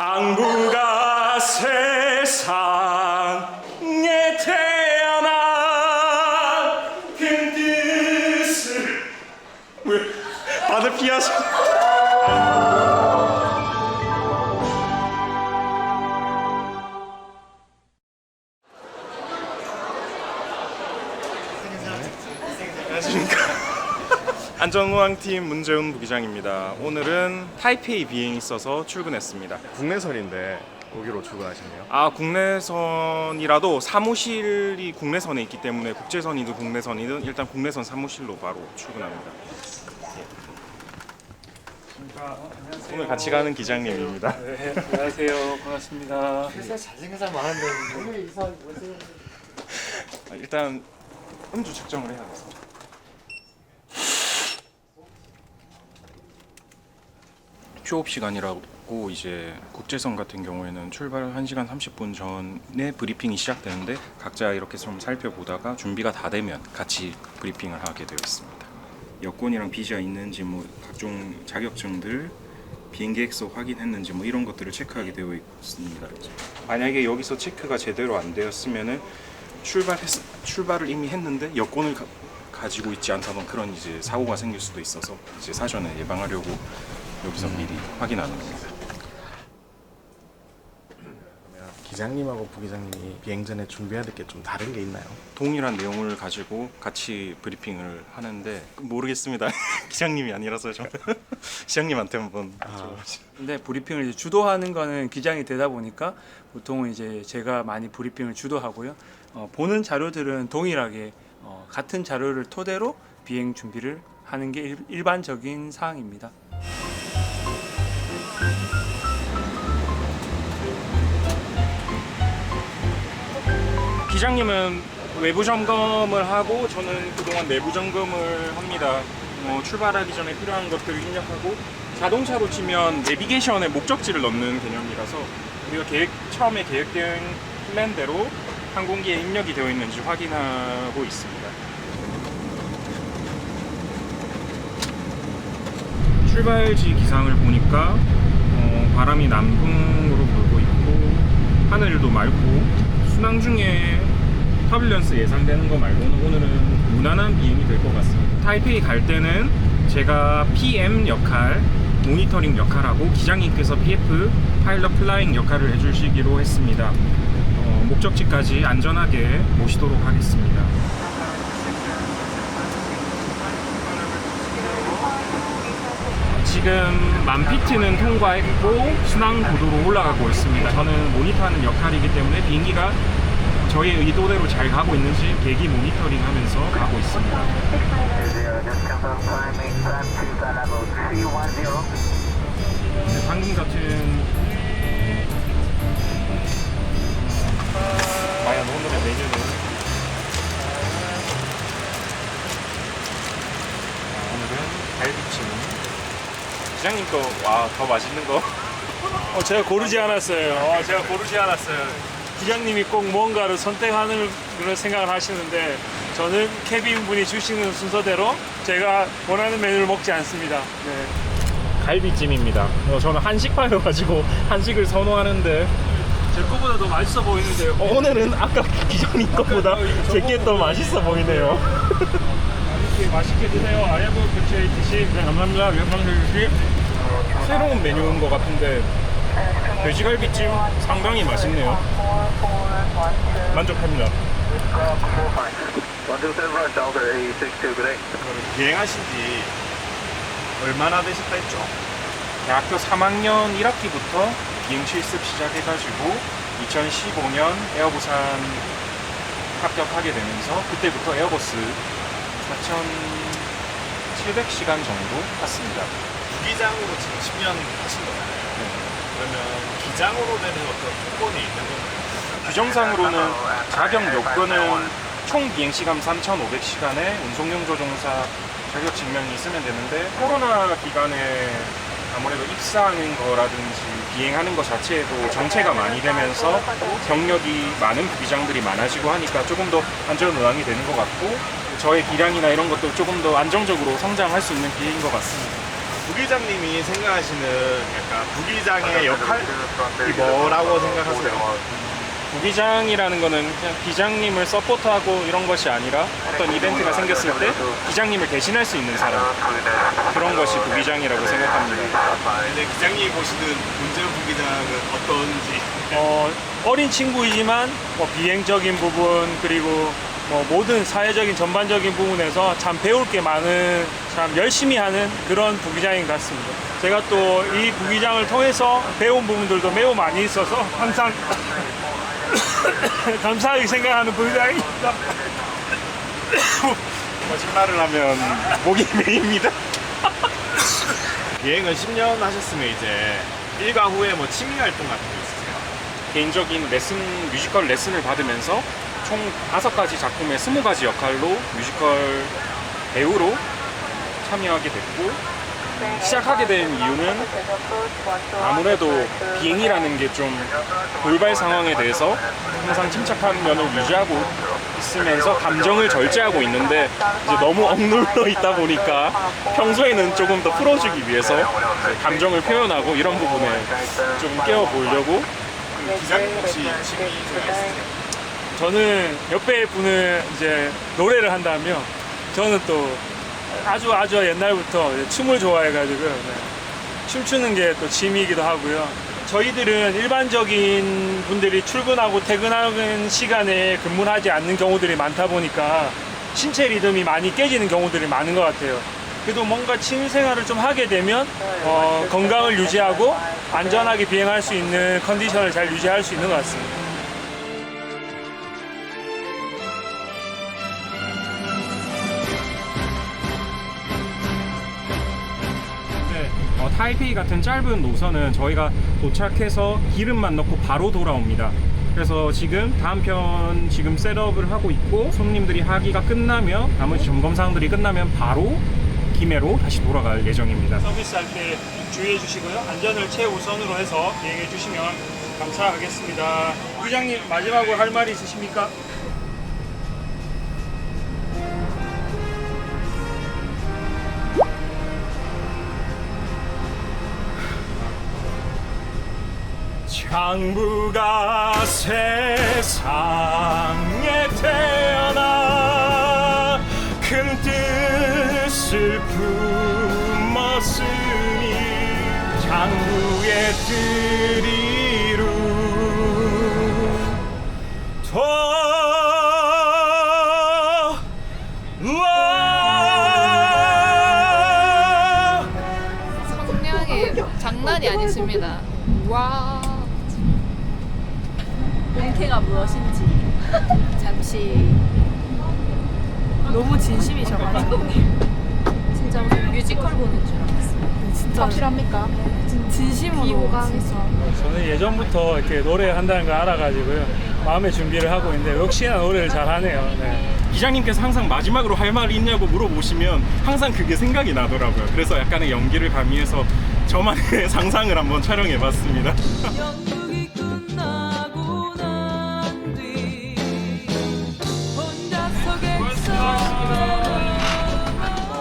항구가 세상에 태어난 그 뜻을 왜 다들 피하셔? 안녕하십니까 안전우항팀 문재훈 부기장입니다 오늘은 타이페이 비행이 있어서 출근했습니다 국내선인데 거기로 출근하시네요. 아 국내선이라도 사무실이 국내선에 있기 때문에 국제선이든 국내선이든 일단 국내선 사무실로 바로 출근합니다. 오늘 같이 가는 기장님입니다. 네, 안녕하세요. 반갑습니다. 잘생긴 사람 많은데 왜 이상하게 보세요? 아, 일단 음주 측정을 해야 돼서. 휴업 시간이라고 이제 국제선 같은 경우에는 출발 1시간 30분 전에 브리핑이 시작되는데 각자 이렇게 좀 살펴보다가 준비가 다 되면 같이 브리핑을 하게 되어 있습니다. 여권이랑 비자 있는지 뭐 각종 자격증들 비행 계획서 확인했는지 뭐 이런 것들을 체크하게 되어 있습니다. 만약에 여기서 체크가 제대로 안 되었으면은 출발했 출발을 이미 했는데 여권을 가, 가지고 있지 않다던 그런 이제 사고가 생길 수도 있어서 이제 사전에 예방하려고 여기서 미리 확인하는 겁니다. 기장님하고 부기장님이 비행 전에 준비해야 될 게 좀 다른 게 있나요? 동일한 내용을 가지고 같이 브리핑을 하는데 모르겠습니다. 기장님이 아니라서 좀 기장님한테 한번 아. 근데 브리핑을 이제 주도하는 거는 기장이 되다 보니까 보통은 이제 제가 많이 브리핑을 주도하고요. 어, 보는 자료들은 동일하게 어, 같은 자료를 토대로 비행 준비를 하는 게 일, 일반적인 사항입니다. 기장님은 외부 점검을 하고 저는 그동안 내부 점검을 합니다. 뭐 출발하기 전에 필요한 것들을 입력하고 자동차로 치면 내비게이션에 목적지를 넣는 개념이라서 우리가 계획 처음에 계획된 플랜대로 항공기에 입력이 되어 있는지 확인하고 있습니다. 출발지 기상을 보니까 어, 바람이 남풍으로 불고 있고 하늘도 맑고 순항 중에 터뷸런스 예상되는 거 말고는 오늘은 무난한 비행이 될 것 같습니다. 타이페이 갈 때는 제가 PM 역할, 모니터링 역할하고 기장님께서 PF 파일럿 플라잉 역할을 해주시기로 했습니다. 어, 목적지까지 안전하게 모시도록 하겠습니다. 지금 만피트는 통과했고 순항 고도로 올라가고 있습니다. 저는 모니터하는 역할이기 때문에 비행기가 저의 의도대로 잘 가고 있는지 대기 모니터링 하면서 가고 있습니다. Zero, just confirm climbing flat to flight level 310. 네, 방금 같은 과연 오늘의 메뉴는 아, 오늘은 갈비찜 기장님 거와더 맛있는 거 어, 제가 고르지 않았어요. 어, 제가 고르지 않았어요. 기장님이 꼭 뭔가를 선택하는 그런 생각을 하시는데 저는 케빈 분이 주시는 순서대로 제가 원하는 메뉴를 먹지 않습니다. 네. 갈비찜입니다. 어, 저는 한식파여가지고 한식을 선호하는데 제 거보다 더 맛있어 보이는데요. 어, 오늘은 아까 기장님 거보다 제게 더 맛있어 보이네요. 맛있게, 맛있게 드세요. 아야부 교체 드시. 네, 감사합니다. 명상 주시. 새로운 메뉴인 것 같은데 돼지갈비찜 상당히 맛있네요. 만족합니다. 127 for Delta 862, good day. 비행하신 지 얼마나 되셨다 했죠? 대학교 3학년 1학기부터 비행 실습 시작해가지고 2015년 에어부산 합격하게 되면서 그때부터 에어버스 4,700시간 정도 탔습니다. 부기장으로 지금 10년 하신 거잖아요. 그러면 기장으로 되는 어떤 조건이 있는 건가요? 규정상으로는 자격 요건은 총 비행 시간 3,500시간에 운송용 조종사 자격 증명이 있으면 되는데 코로나 기간에 아무래도 입사하는 거라든지 비행하는 것 자체에도 정체가 많이 되면서 경력이 많은 부기장들이 많아지고 하니까 조금 더 안전 운항이 되는 것 같고 저의 기량이나 이런 것도 조금 더 안정적으로 성장할 수 있는 기회인 것 같습니다. 부기장님이 생각하시는 약간 부기장의 역할이 뭐라고 생각하세요? 부기장이라는 거는 그냥 기장님을 서포트하고 이런 것이 아니라 어떤 이벤트가 생겼을 때 기장님을 대신할 수 있는 사람 그런 것이 부기장이라고 생각합니다. 근데 기장님이 보시는 문재훈 부기장은 어떤지 어, 어린 친구이지만 뭐 비행적인 부분 그리고 뭐 모든 사회적인 전반적인 부분에서 참 배울 게 많은 참 열심히 하는 그런 부기장인 것 같습니다. 제가 또 이 부기장을 통해서 배운 부분들도 매우 많이 있어서 항상 감사하게 생각하는 부기장입니다. 거짓말을 하면 목이 메입니다. 비행은 10년 하셨으면 이제 일과 후에 뭐 취미 활동 같은 게 있으세요? 개인적인 레슨 뮤지컬 레슨을 받으면서 총 다섯 가지 작품의 스무 가지 역할로 뮤지컬 배우로 참여하게 됐고 시작하게 된 이유는 아무래도 비행이라는 게 좀 돌발 상황에 대해서 항상 침착한 면을 유지하고 있으면서 감정을 절제하고 있는데 이제 너무 억눌러 있다 보니까 평소에는 조금 더 풀어주기 위해서 감정을 표현하고 이런 부분에 좀 깨워 보려고 기장님 혹시 취미 있으세요? 저는 옆에 분을 이제 노래를 한다면 저는 또 아주 아주 옛날부터 춤을 좋아해가지고요. 네. 춤추는 게 또 취미이기도 하고요. 저희들은 일반적인 분들이 출근하고 퇴근하는 시간에 근무를 하지 않는 경우들이 많다 보니까 신체 리듬이 많이 깨지는 경우들이 많은 것 같아요. 그래도 뭔가 취미 생활을 좀 하게 되면 어, 건강을 유지하고 안전하게 비행할 수 있는 컨디션을 잘 유지할 수 있는 것 같습니다. 어, 타이페이 같은 짧은 노선은 저희가 도착해서 기름만 넣고 바로 돌아옵니다. 그래서 지금 다음 편 지금 셋업을 하고 있고 손님들이 하기가 끝나면 나머지 점검 사항들이 끝나면 바로 김해로 다시 돌아갈 예정입니다. 서비스할 때 주의해 주시고요. 안전을 최우선으로 해서 비행해 주시면 감사하겠습니다. 부장님 마지막으로 할 말이 있으십니까? 장부가 세상에 태어나 큰 뜻을 품었으니 장부의 뜻이루 성량이 아니십니다. 와. 본캐가 무엇인지 잠시 너무 진심이셔가지고 진짜 무슨 뮤지컬 보는 줄 알았어요. 진짜 확실합니까? 진, 진심으로. 진짜. 저는 예전부터 이렇게 노래 한다는 걸 알아가지고요. 마음의 준비를 하고 있는데 역시나 노래를 잘하네요. 네. 기장님께서 항상 마지막으로 할 말이 있냐고 물어보시면 항상 그게 생각이 나더라고요. 그래서 약간의 연기를 가미해서 저만의 상상을 한번 촬영해 봤습니다.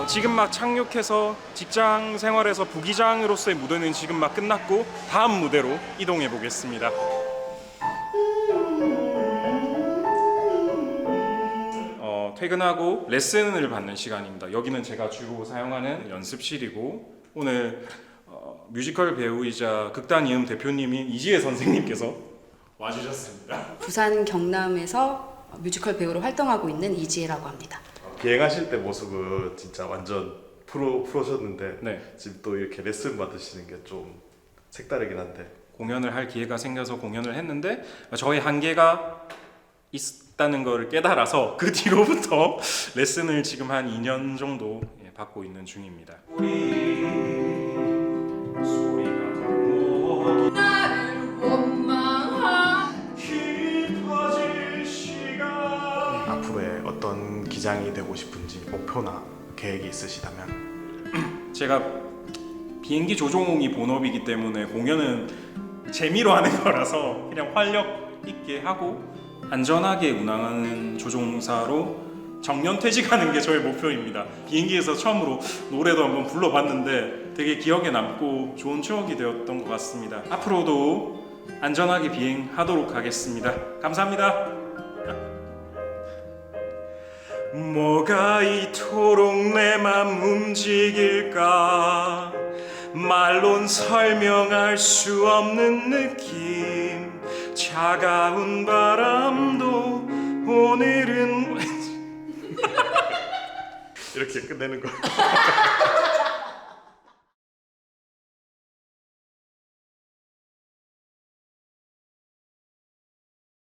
지금 막 착륙해서 직장 생활에서 부기장으로서의 무대는 지금 막 끝났고 다음 무대로 이동해 보겠습니다. 어, 퇴근하고 레슨을 받는 시간입니다. 여기는 제가 주로 사용하는 연습실이고 오늘 어, 뮤지컬 배우이자 극단 이음 대표님인 이지혜 선생님께서 와주셨습니다. 부산 경남에서 뮤지컬 배우로 활동하고 있는 이지혜라고 합니다. 비행하실 때 모습은 진짜 완전 프로 프로셨는데 네. 지금 또 이렇게 레슨 받으시는 게 좀 색다르긴 한데 공연을 할 기회가 생겨서 공연을 했는데 저의 한계가 있다는 걸 깨달아서 그 뒤로부터 레슨을 지금 한 2년 정도 예, 받고 있는 중입니다. 앞으 어떤 기장이 되고 싶은지 목표나 계획이 있으시다면 제가 비행기 조종이 본업이기 때문에 공연은 재미로 하는 거라서 그냥 활력 있게 하고 안전하게 운항하는 조종사로 정년 퇴직하는 게 저의 목표입니다. 비행기에서 처음으로 노래도 한번 불러봤는데 되게 기억에 남고 좋은 추억이 되었던 것 같습니다. 앞으로도 안전하게 비행하도록 하겠습니다. 감사합니다. 뭐가 이토록 내 맘 움직일까? 말론 설명할 수 없는 느낌. 차가운 바람도 오늘은 이렇게 끝내는 거.